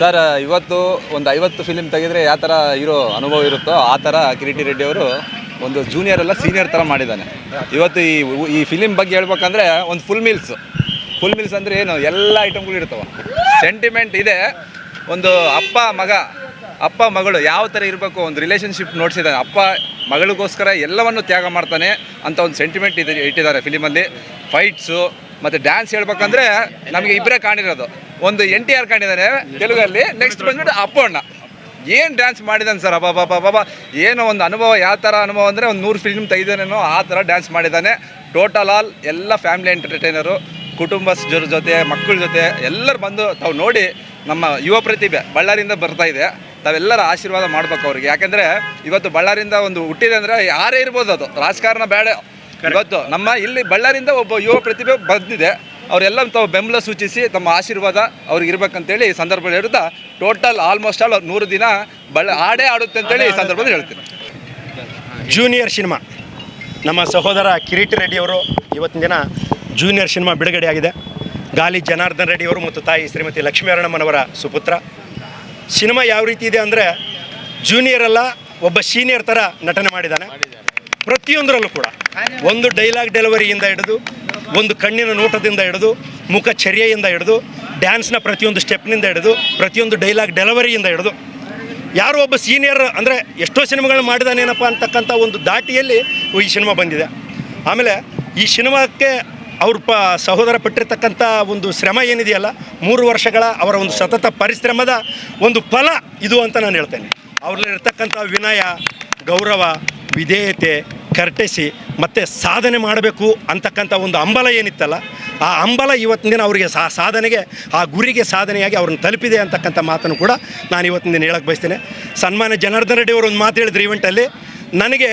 Sir, ಇವತ್ತು ಒಂದು ಐವತ್ತು ಫಿಲಿಮ್ ತೆಗೆದ್ರೆ ಯಾವ ಥರ ಇರೋ ಅನುಭವ ಇರುತ್ತೋ ಆ ಥರ ಕಿರೀಟಿ ರೆಡ್ಡಿ ಅವರು ಒಂದು ಜೂನಿಯರ್ ಅಲ್ಲ ಸೀನಿಯರ್ ಥರ ಮಾಡಿದ್ದಾನೆ. ಇವತ್ತು ಈ ಈ ಫಿಲಿಮ್ ಬಗ್ಗೆ ಹೇಳ್ಬೇಕಂದ್ರೆ ಒಂದು ಫುಲ್ ಮೀಲ್ಸ್ ಫುಲ್ ಮೀಲ್ಸ್ ಅಂದರೆ ಏನು? ಎಲ್ಲ ಐಟಮ್ಗಳು ಇರ್ತವೆ. ಸೆಂಟಿಮೆಂಟ್ ಇದೆ. ಒಂದು ಅಪ್ಪ, ಮಗ, ಅಪ್ಪ, ಮಗಳು ಯಾವ ಥರ ಇರಬೇಕು, ಒಂದು ರಿಲೇಷನ್ಶಿಪ್ ನೋಡ್ಸಿದ್ದಾನೆ. ಅಪ್ಪ, ಮಗಳಿಗೋಸ್ಕರ ಎಲ್ಲವನ್ನು ತ್ಯಾಗ ಮಾಡ್ತಾನೆ ಅಂತ ಒಂದು ಸೆಂಟಿಮೆಂಟ್ ಇದೆ ಇಟ್ಟಿದ್ದಾರೆ ಫಿಲಿಮಲ್ಲಿ ಫೈಟ್ಸು ಮತ್ತು ಡ್ಯಾನ್ಸ್ ಹೇಳ್ಬೇಕಂದ್ರೆ ನಮಗೆ ಇಬ್ಬರೇ ಕಾಣಿರೋದು. ಒಂದು ಎನ್ ಟಿ ಆರ್ ಕಂಡಿದ್ದಾರೆ ತೆಲುಗಲ್ಲಿ. ನೆಕ್ಸ್ಟ್ ಬಂದ್ಬಿಟ್ಟು ಅಪ್ಪಣ್ಣ ಏನು ಡ್ಯಾನ್ಸ್ ಮಾಡಿದ್ದಾನೆ ಸರ್ ಅಬ್ಬಾ ಬಾಬಾ ಬಾಬಾ ಏನೋ ಒಂದು ಅನುಭವ ಯಾವ ಥರ ಅನುಭವ ಅಂದರೆ ಒಂದು ನೂರು ಫಿಲ್ಮ್ ತೆಗೆದೇನೇನೋ ಆ ಥರ ಡ್ಯಾನ್ಸ್ ಮಾಡಿದ್ದಾನೆ ಟೋಟಲ್ ಆಲ್ ಎಲ್ಲ ಫ್ಯಾಮಿಲಿ ಎಂಟರ್ಟೈನರು ಕುಟುಂಬಸ್ಥರ ಜೊತೆ ಮಕ್ಕಳ ಜೊತೆ ಎಲ್ಲರೂ ಬಂದು ತಾವು ನೋಡಿ ನಮ್ಮ ಯುವ ಪ್ರತಿಭೆ ಬಳ್ಳಾರಿಯಿಂದ ಬರ್ತಾ ಇದೆ. ತಾವೆಲ್ಲರ ಆಶೀರ್ವಾದ ಮಾಡ್ಬೇಕು ಅವ್ರಿಗೆ. ಯಾಕೆಂದರೆ ಇವತ್ತು ಬಳ್ಳಾರಿಯಿಂದ ಒಂದು ಹುಟ್ಟಿದೆ ಅಂದರೆ ಯಾರೇ ಇರ್ಬೋದು ಅದು. ರಾಜಕಾರಣ ಬೇಡ. ಇವತ್ತು ನಮ್ಮ ಇಲ್ಲಿ ಬಳ್ಳಾರಿಯಿಂದ ಒಬ್ಬ ಯುವ ಪ್ರತಿಭೆ ಬಂದಿದೆ. ಅವರೆಲ್ಲ ತಾವು ಬೆಂಬಲ ಸೂಚಿಸಿ ತಮ್ಮ ಆಶೀರ್ವಾದ ಅವ್ರಿಗೆ ಇರ್ಬೇಕಂತೇಳಿ ಈ ಸಂದರ್ಭದಲ್ಲಿ ಹೇಳ್ತಾ ಟೋಟಲ್ ಆಲ್ಮೋಸ್ಟ್ ಆಲ್ ನೂರು ದಿನ ಬಳ್ಳಿ ಆಡೇ ಆಡುತ್ತೆ ಅಂತೇಳಿ ಈ ಸಂದರ್ಭದಲ್ಲಿ ಹೇಳ್ತೀನಿ. ಜೂನಿಯರ್ ಸಿನಿಮಾ ನಮ್ಮ ಸಹೋದರ ಕಿರೀಟ್ ರೆಡ್ಡಿಯವರು ಇವತ್ತಿನ ದಿನ ಜೂನಿಯರ್ ಸಿನಿಮಾ ಬಿಡುಗಡೆಯಾಗಿದೆ ಗಾಲಿ ಜನಾರ್ದನ್ ರೆಡ್ಡಿಯವರು ಮತ್ತು ತಾಯಿ ಶ್ರೀಮತಿ ಲಕ್ಷ್ಮೀರಮಣಮ್ಮನವರ ಸುಪುತ್ರ. ಸಿನಿಮಾ ಯಾವ ರೀತಿ ಇದೆ ಅಂದರೆ ಜೂನಿಯರ್ ಅಲ್ಲ ಒಬ್ಬ ಸೀನಿಯರ್ ಥರ ನಟನೆ ಮಾಡಿದ್ದಾನೆ. ಪ್ರತಿಯೊಂದರಲ್ಲೂ ಕೂಡ ಒಂದು ಡೈಲಾಗ್ ಡೆಲಿವರಿಯಿಂದ ಹಿಡಿದು, ಒಂದು ಕಣ್ಣಿನ ನೋಟದಿಂದ ಹಿಡಿದು, ಮುಖ ಚರ್ಯೆಯಿಂದ ಹಿಡಿದು ಡ್ಯಾನ್ಸ್ನ ಪ್ರತಿಯೊಂದು ಸ್ಟೆಪ್ನಿಂದ ಹಿಡಿದು, ಪ್ರತಿಯೊಂದು ಡೈಲಾಗ್ ಡೆಲಿವರಿಯಿಂದ ಹಿಡಿದು. ಯಾರೋ ಒಬ್ಬ ಸೀನಿಯರ್ ಅಂದರೆ ಎಷ್ಟೋ ಸಿನಿಮಾಗಳು ಮಾಡಿದಾನೇನಪ್ಪ ಅಂತಕ್ಕಂಥ ಒಂದು ದಾಟಿಯಲ್ಲಿ ಈ ಸಿನಿಮಾ ಬಂದಿದೆ. ಆಮೇಲೆ ಈ ಸಿನಿಮಾಕ್ಕೆ ಅವ್ರ ಪ ಸಹೋದರ ಪಟ್ಟಿರ್ತಕ್ಕಂಥ ಒಂದು ಶ್ರಮ ಏನಿದೆಯಲ್ಲ, ಮೂರು ವರ್ಷಗಳ ಅವರ ಒಂದು ಸತತ ಪರಿಶ್ರಮದ ಒಂದು ಫಲ ಇದು ಅಂತ ನಾನು ಹೇಳ್ತೇನೆ. ಅವ್ರಲ್ಲಿರ್ತಕ್ಕಂಥ ವಿನಯ, ಗೌರವ ವಿಧೇಯತೆ ಕರ್ಟೆಸಿ ಮತ್ತು ಸಾಧನೆ ಮಾಡಬೇಕು ಅಂತಕ್ಕಂಥ ಒಂದು ಹಂಬಲ ಏನಿತ್ತಲ್ಲ, ಆ ಹಂಬಲ ಇವತ್ತಿನ ದಿನ ಅವರಿಗೆ ಸಾ ಸಾಧನೆಗೆ, ಆ ಗುರಿಗೆ ಸಾಧನೆಯಾಗಿ ಅವ್ರನ್ನ ತಲುಪಿದೆ ಅಂತಕ್ಕಂಥ ಮಾತನ್ನು ಕೂಡ ನಾನು ಇವತ್ತಿನ ದಿನ ಹೇಳಕ್ಕೆ ಬಯಸ್ತೇನೆ. ಸನ್ಮಾನ್ಯ ಜನಾರ್ದನ್ ರೆಡ್ಡಿ ಅವರು ಒಂದು ಮಾತು ಹೇಳಿದ್ರು ಇವೆಂಟಲ್ಲಿ ನನಗೆ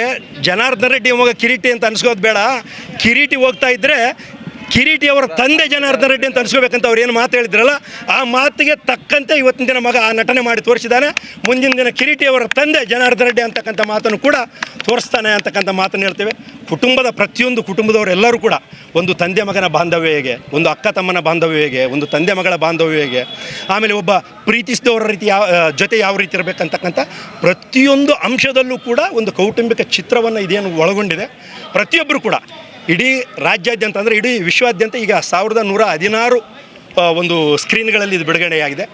ಜನಾರ್ದನ ರೆಡ್ಡಿ ಮಗ ಕಿರೀಟಿ ಅಂತ ಅನ್ಸ್ಕೋದು ಬೇಡ. ಕಿರೀಟಿ ಹೋಗ್ತಾ ಇದ್ದರೆ ಕಿರೀಟಿ ಅವರ ತಂದೆ ಜನಾರ್ದನ್ ರೆಡ್ಡಿ ಅಂತ ಅನ್ಸ್ಕೋಬೇಕಂತ ಅವ್ರು ಏನು ಮಾತು ಹೇಳಿದ್ರಲ್ಲ, ಆ ಮಾತಿಗೆ ತಕ್ಕಂತೆ ಇವತ್ತಿನ ದಿನ ಮಗ ಆ ನಟನೆ ಮಾಡಿ ತೋರಿಸಿದ್ದಾನೆ. ಮುಂದಿನ ದಿನ ಕಿರೀಟಿ ಅವರ ತಂದೆ ಜನಾರ್ದನ್ ರೆಡ್ಡಿ ಅಂತಕ್ಕಂಥ ಮಾತನ್ನು ಕೂಡ ತೋರಿಸ್ತಾನೆ ಅಂತಕ್ಕಂಥ ಮಾತನ್ನು ಹೇಳ್ತೇವೆ. ಕುಟುಂಬದ ಪ್ರತಿಯೊಂದು ಕುಟುಂಬದವರೆಲ್ಲರೂ ಕೂಡ ಒಂದು ತಂದೆ ಮಗನ ಬಾಂಧವ್ಯ ಹೇಗೆ, ಒಂದು ಅಕ್ಕ ತಮ್ಮನ ಬಾಂಧವ್ಯ ಹೇಗೆ, ಒಂದು ತಂದೆ ಮಗಳ ಬಾಂಧವ್ಯ ಹೇಗೆ, ಆಮೇಲೆ ಒಬ್ಬ ಪ್ರೀತಿಸಿದವರ ರೀತಿ ಯಾವ ಜೊತೆ ಯಾವ ರೀತಿ ಇರಬೇಕಂತಕ್ಕಂಥ ಪ್ರತಿಯೊಂದು ಅಂಶದಲ್ಲೂ ಕೂಡ ಒಂದು ಕೌಟುಂಬಿಕ ಚಿತ್ರವನ್ನು ಇದೇನು ಒಳಗೊಂಡಿದೆ. ಪ್ರತಿಯೊಬ್ಬರು ಕೂಡ ಇಡೀ ರಾಜ್ಯಾದ್ಯಂತ ಅಂದರೆ ಇಡೀ ವಿಶ್ವಾದ್ಯಂತ ಈಗ ಸಾವಿರದ ನೂರ ಹದಿನಾರು ಒಂದು ಸ್ಕ್ರೀನ್ಗಳಲ್ಲಿ ಇದು ಬಿಡುಗಡೆಯಾಗಿದೆ.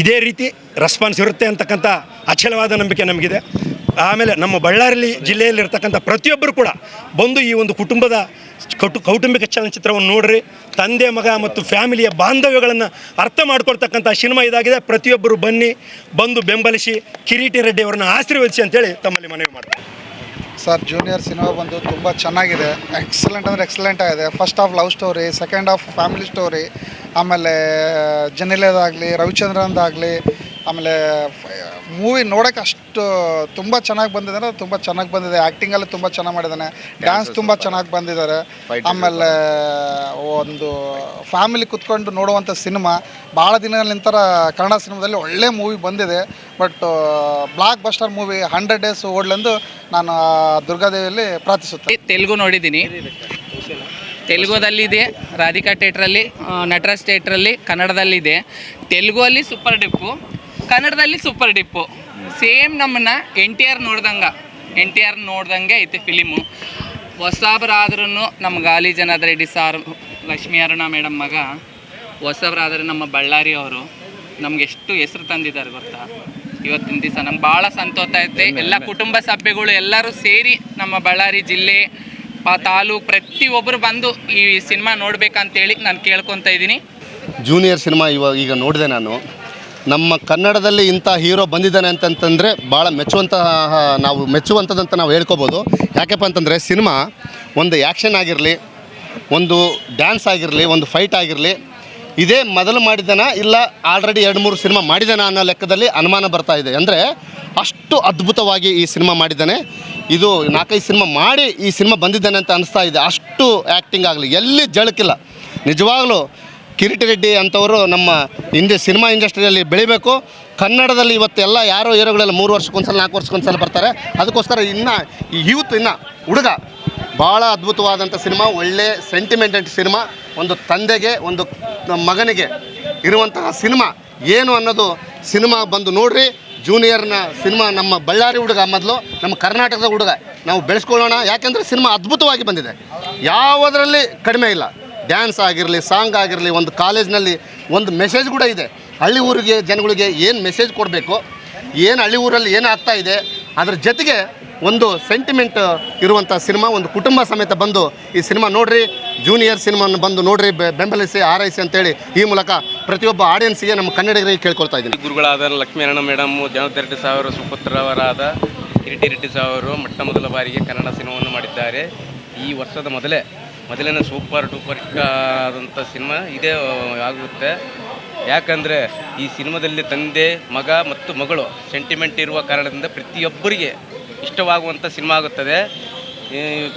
ಇದೇ ರೀತಿ ರೆಸ್ಪಾನ್ಸ್ ಇರುತ್ತೆ ಅಂತಕ್ಕಂಥ ಅಚಲವಾದ ನಂಬಿಕೆ ನಮಗಿದೆ. ಆಮೇಲೆ ನಮ್ಮ ಬಳ್ಳಾರಿ ಜಿಲ್ಲೆಯಲ್ಲಿರ್ತಕ್ಕಂಥ ಪ್ರತಿಯೊಬ್ಬರು ಕೂಡ ಬಂದು ಈ ಒಂದು ಕುಟುಂಬದ ಕೌಟು, ಕೌಟುಂಬಿಕ ಚಲನಚಿತ್ರವನ್ನು ನೋಡ್ರಿ. ತಂದೆ, ಮಗ ಮತ್ತು ಫ್ಯಾಮಿಲಿಯ ಬಾಂಧವ್ಯಗಳನ್ನು ಅರ್ಥ ಮಾಡ್ಕೊಳ್ತಕ್ಕಂಥ ಸಿನಿಮಾ ಇದಾಗಿದೆ. ಪ್ರತಿಯೊಬ್ಬರು ಬನ್ನಿ, ಬಂದು ಬೆಂಬಲಿಸಿ ಕಿರೀಟಿ ರೆಡ್ಡಿ ಅವರನ್ನು ಆಶೀರ್ವದಿಸಿ ಅಂತೇಳಿ ತಮ್ಮಲ್ಲಿ ಮನವಿ ಮಾಡ್ತಾರೆ ಸರ್ ಜೂನಿಯರ್ ಸಿನಿಮಾ ಬಂದು ತುಂಬ ಚೆನ್ನಾಗಿದೆ. ಎಕ್ಸಲೆಂಟ್ ಅಂದರೆ ಎಕ್ಸಲೆಂಟ್ ಆಗಿದೆ. First half love story second half family story ಆಮೇಲೆ ಜನಿಲೇದಾಗಲಿ ರವಿಚಂದ್ರನ್ದಾಗಲಿ ಆಮೇಲೆ ಮೂವಿ ನೋಡೋಕೆ ಅಷ್ಟು ತುಂಬ ಚೆನ್ನಾಗಿ ಬಂದಿದೆ ಅಂದರೆ ತುಂಬ ಚೆನ್ನಾಗಿ ಬಂದಿದೆ. ಆ್ಯಕ್ಟಿಂಗಲ್ಲಿ ತುಂಬ ಚೆನ್ನಾಗಿ ಮಾಡಿದ್ದಾನೆ ಡ್ಯಾನ್ಸ್ ತುಂಬ ಚೆನ್ನಾಗಿ ಬಂದಿದ್ದಾರೆ ಆಮೇಲೆ ಒಂದು ಫ್ಯಾಮಿಲಿ ಕುತ್ಕೊಂಡು ನೋಡುವಂಥ ಸಿನಿಮಾ ಭಾಳ ದಿನಗಳ ನಂತರ ಕನ್ನಡ ಸಿನಿಮಾದಲ್ಲಿ ಒಳ್ಳೆ ಮೂವಿ ಬಂದಿದೆ. But blockbuster movie hundred days ಓಡ್ಲೆಂದು ನಾನು ದುರ್ಗಾದೇವಿಯಲ್ಲಿ ಪ್ರಾರ್ಥಿಸುತ್ತೇನೆ. ತೆಲುಗು ನೋಡಿದ್ದೀನಿ. ತೆಲುಗುದಲ್ಲಿದೆ ರಾಧಿಕಾ ಥಿಯೇಟ್ರಲ್ಲಿ ನಟರಾಜ್ ಥಿಯೇಟ್ರಲ್ಲಿ ಕನ್ನಡದಲ್ಲಿದೆ. ತೆಲುಗುವಲ್ಲಿ ಸೂಪರ್ ಡಿಪ್ಪು ಕನ್ನಡದಲ್ಲಿ ಸೂಪರ್ ಡಿಪ್ಪು ಸೇಮ್ ನಮ್ಮನ್ನ ಎನ್ ಟಿ ಆರ್ ನೋಡ್ದಂಗೆ. ಎನ್ ಟಿ ಆರ್ ನೋಡ್ದಂಗೆ ಐತೆ ಫಿಲಿಮು ಹೊಸಬ್ರಾದ್ರೂ ನಮ್ಮ ಗಾಲಿ ಜನದ ರೆಡ್ಡಿ ಸಾರ್ ಲಕ್ಷ್ಮೀ ಅರುಣ ಮೇಡಮ್ ಮಗ ಹೊಸಬ್ರಾದ್ರೆ ನಮ್ಮ ಬಳ್ಳಾರಿ ಅವರು. ನಮ್ಗೆ ಎಷ್ಟು ಹೆಸರು ತಂದಿದ್ದಾರೆ ಗೊತ್ತಾ? ಇವತ್ತಿನ ದಿವಸ ನಮ್ಗೆ ಭಾಳ ಸಂತೋಷ ಐತೆ ಎಲ್ಲ ಕುಟುಂಬ ಸಭ್ಯಗಳು ಎಲ್ಲರೂ ಸೇರಿ ನಮ್ಮ ಬಳ್ಳಾರಿ ಜಿಲ್ಲೆ ಪ ತಾಲೂಕು ಪ್ರತಿಯೊಬ್ಬರು ಬಂದು ಈ ಸಿನಿಮಾ ನೋಡ್ಬೇಕಂತೇಳಿ ನಾನು ಕೇಳ್ಕೊತಾ ಇದ್ದೀನಿ. ಜೂನಿಯರ್ ಸಿನಿಮಾ ಇವಾಗ ಈಗ ನೋಡಿದೆ ನಾನು. ನಮ್ಮ ಕನ್ನಡದಲ್ಲಿ ಇಂಥ ಹೀರೋ ಬಂದಿದ್ದಾನೆ ಅಂತಂತಂದರೆ ಭಾಳ ಮೆಚ್ಚುವಂತಹ ನಾವು ಮೆಚ್ಚುವಂಥದ್ದಂತ ನಾವು ಹೇಳ್ಕೊಬೋದು. ಯಾಕಪ್ಪ ಅಂತಂದರೆ ಸಿನಿಮಾ ಒಂದು ಆ್ಯಕ್ಷನ್ ಆಗಿರಲಿ, ಒಂದು ಡ್ಯಾನ್ಸ್ ಆಗಿರಲಿ, ಒಂದು ಫೈಟ್ ಆಗಿರಲಿ, ಇದೇ ಮೊದಲು ಮಾಡಿದ್ದಾನ ಇಲ್ಲ ಆಲ್ರೆಡಿ ಎರಡು ಮೂರು ಸಿನಿಮಾ ಮಾಡಿದ್ದಾನ ಅನ್ನೋ ಲೆಕ್ಕದಲ್ಲಿ ಅನುಮಾನ ಬರ್ತಾ ಇದೆ. ಅಂದರೆ ಅಷ್ಟು ಅದ್ಭುತವಾಗಿ ಈ ಸಿನಿಮಾ ಮಾಡಿದ್ದಾನೆ. ಇದು ನಾಲ್ಕೈದು ಸಿನಿಮಾ ಮಾಡಿ ಈ ಸಿನಿಮಾ ಬಂದಿದ್ದಾನೆ ಅಂತ ಅನಿಸ್ತಾ ಇದೆ. ಅಷ್ಟು ಆ್ಯಕ್ಟಿಂಗ್ ಆಗಲಿ. ಎಲ್ಲಿ ಜಳಕಿಲ್ಲ. ನಿಜವಾಗ್ಲೂ ಕಿರೀಟಿ ರೆಡ್ಡಿ ಅಂಥವರು ನಮ್ಮ ಹಿಂದೆ ಸಿನಿಮಾ ಇಂಡಸ್ಟ್ರಿಯಲ್ಲಿ ಬೆಳಿಬೇಕು. ಕನ್ನಡದಲ್ಲಿ ಇವತ್ತು ಎಲ್ಲ ಯಾರೋ ಹೀರೋಗಳೆಲ್ಲ ಮೂರು ವರ್ಷಕ್ಕೊಂದ್ಸಲ, ನಾಲ್ಕು ವರ್ಷಕ್ಕೊಂದ್ಸಲ ಬರ್ತಾರೆ. ಅದಕ್ಕೋಸ್ಕರ ಇನ್ನು ಯೂತ್ ಇನ್ನು ಹುಡುಗ ಭಾಳ ಅದ್ಭುತವಾದಂಥ ಸಿನಿಮಾ, ಒಳ್ಳೆ ಸೆಂಟಿಮೆಂಟೆಂಟ್ ಸಿನಿಮಾ, ಒಂದು ತಂದೆಗೆ, ಒಂದು ಮಗನಿಗೆ ಇರುವಂತಹ ಸಿನಿಮಾ ಏನು ಅನ್ನೋದು ಸಿನಿಮಾ ಬಂದು ನೋಡ್ರಿ. ಜೂನಿಯರ್ನ ಸಿನಿಮಾ ನಮ್ಮ ಬಳ್ಳಾರಿ ಹುಡುಗ ಮೊದಲು, ನಮ್ಮ ಕರ್ನಾಟಕದ ಹುಡುಗ. ನಾವು ಬೆಳೆಸ್ಕೊಳ್ಳೋಣ. ಯಾಕೆಂದರೆ ಸಿನಿಮಾ ಅದ್ಭುತವಾಗಿ ಬಂದಿದೆ. ಯಾವುದರಲ್ಲಿ ಕಡಿಮೆ ಇಲ್ಲ. ಡ್ಯಾನ್ಸ್ ಆಗಿರಲಿ, ಸಾಂಗ್ ಆಗಿರಲಿ, ಒಂದು ಕಾಲೇಜ್ನಲ್ಲಿ ಒಂದು ಮೆಸೇಜ್ ಕೂಡ ಇದೆ. ಹಳ್ಳಿ ಊರಿಗೆ ಜನಗಳಿಗೆ ಏನು ಮೆಸೇಜ್ ಕೊಡಬೇಕು, ಏನು ಹಳ್ಳಿ ಊರಲ್ಲಿ ಏನು ಆಗ್ತಾ ಇದೆ, ಅದ್ರ ಜೊತೆಗೆ ಒಂದು ಸೆಂಟಿಮೆಂಟ್ ಇರುವಂಥ ಸಿನಿಮಾ, ಒಂದು ಕುಟುಂಬ ಸಮೇತ ಬಂದು ಈ ಸಿನಿಮಾ ನೋಡ್ರಿ ಜೂನಿಯರ್ ಸಿನಿಮಾನ ಬಂದು ನೋಡ್ರಿ ಬೆಂಬಲಿಸಿ ಆರೈಸಿ ಅಂತೇಳಿ ಈ ಮೂಲಕ ಪ್ರತಿಯೊಬ್ಬ ಆಡಿಯನ್ಸ್ಗೆ ನಮ್ಮ ಕನ್ನಡಿಗರಿಗೆ ಕೇಳ್ಕೊಳ್ತಾ ಇದ್ದೀನಿ. ಗುರುಗಳಾದ ಲಕ್ಷ್ಮೀನಾರಾಯಣ ಮೇಡಮ್ ರೆಡ್ಡಿ ಸಾವಿರ, ಸುಪುತ್ರವರಾದ ಕಿರಿಟಿ ರೆಡ್ಡಿ ಸಾವರು, ಮೊಟ್ಟ ಮೊದಲ ಬಾರಿಗೆ ಕನ್ನಡ ಸಿನಿಮಾವನ್ನು ಮಾಡಿದ್ದಾರೆ. ಈ ವರ್ಷದ ಮೊದಲೇ ಮೊದಲಿನ ಸೂಪರ್ ಡೂಪರ್ ಆದಂಥ ಸಿನಿಮಾ ಇದೇ ಆಗುತ್ತೆ. ಯಾಕಂದರೆ ಈ ಸಿನಿಮಾದಲ್ಲಿ ತಂದೆ, ಮಗ ಮತ್ತು ಮಗಳು ಸೆಂಟಿಮೆಂಟ್ ಇರುವ ಕಾರಣದಿಂದ ಪ್ರತಿಯೊಬ್ಬರಿಗೆ ಇಷ್ಟವಾಗುವಂಥ ಸಿನಿಮಾ ಆಗುತ್ತದೆ.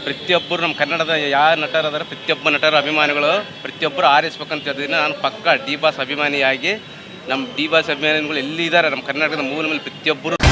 ಪ್ರತಿಯೊಬ್ಬರು ನಮ್ಮ ಕನ್ನಡದ ಯಾವ ನಟರಾದರೂ, ಪ್ರತಿಯೊಬ್ಬ ನಟರ ಅಭಿಮಾನಿಗಳು, ಪ್ರತಿಯೊಬ್ಬರು ಆರಿಸ್ಬೇಕಂತ ಹೇಳಿದ್ರೆ ನಾನು ಪಕ್ಕ ಡಿ ಬಾಸ್ ಅಭಿಮಾನಿಯಾಗಿ ನಮ್ಮ ಡಿ ಬಾಸ್ ಅಭಿಮಾನಿಗಳು ಎಲ್ಲಿದ್ದಾರೆ ನಮ್ಮ ಕರ್ನಾಟಕದ ಮೂಲ ಮೇಲೆ ಪ್ರತಿಯೊಬ್ಬರು